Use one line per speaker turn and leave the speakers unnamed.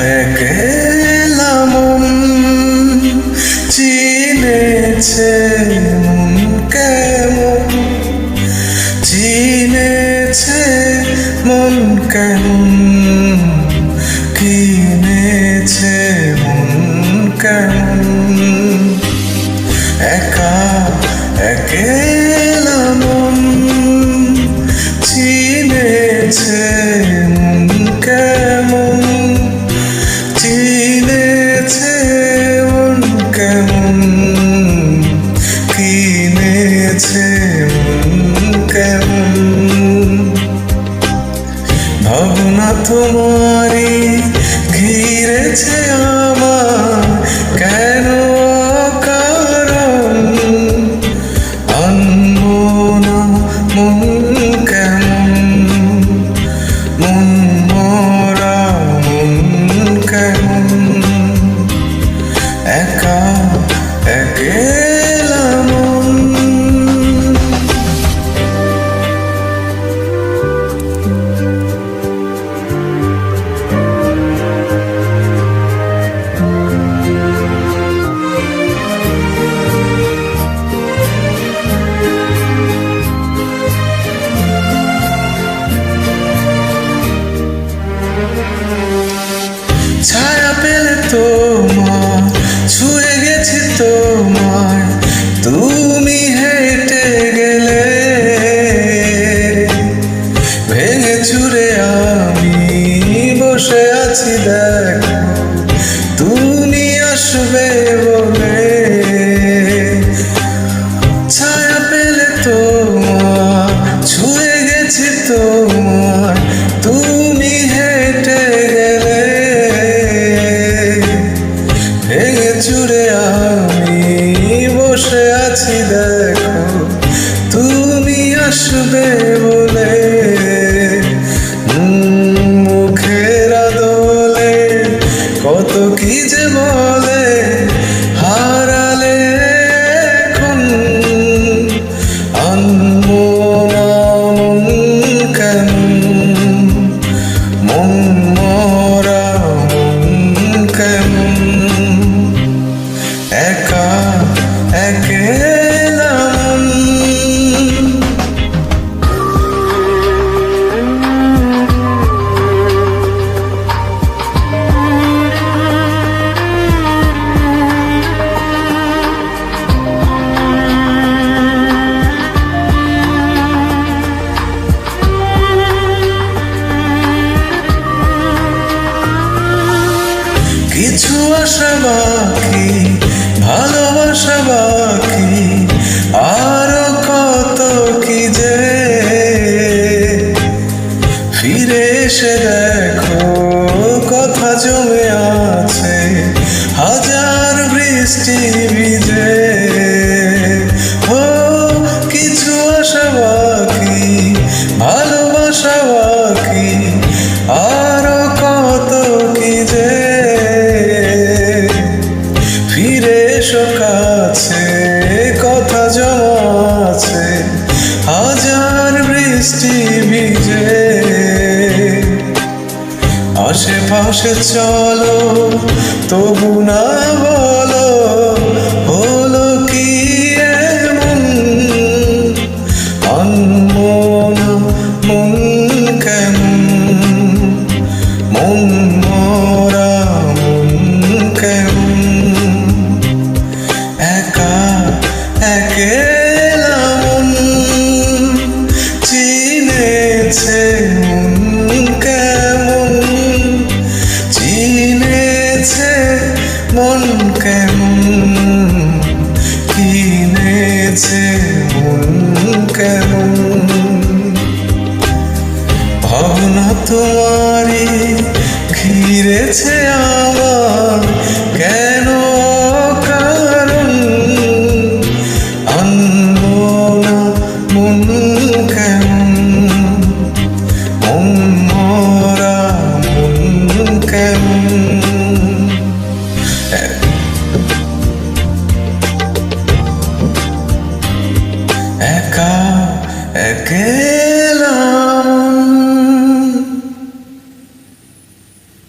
একলা মন চিনেছে মন কেমন? চিনেছে মন কেমন? কিনেছে মন কেমন? একা, একেলা মন চিনেছে কেমন ভাবনা তোমারি ঘিরেছে তোমার, ছুঁয়ে গেছি তোমায় তুমি হেঁটে গেলে, ভেঙে চুরে আমি বসে আছি, দেখো। তুমি আসবে আসবে বলে কিছু আশা বাকি, ভালোবাসা বাকি, আরও কত কি যে। ফিরে এসে দেখো কথা জমে আছে, হাজার বৃষ্টি ভিজে। বৃষ্টি ভিজে আশেপাশে চলো তবু না বলো চিনেছে মন কেমন? চিনেছে মন কেমন? কিনেছে মন কেমন? ভাবনা তোমারই ঘিরেছে আমার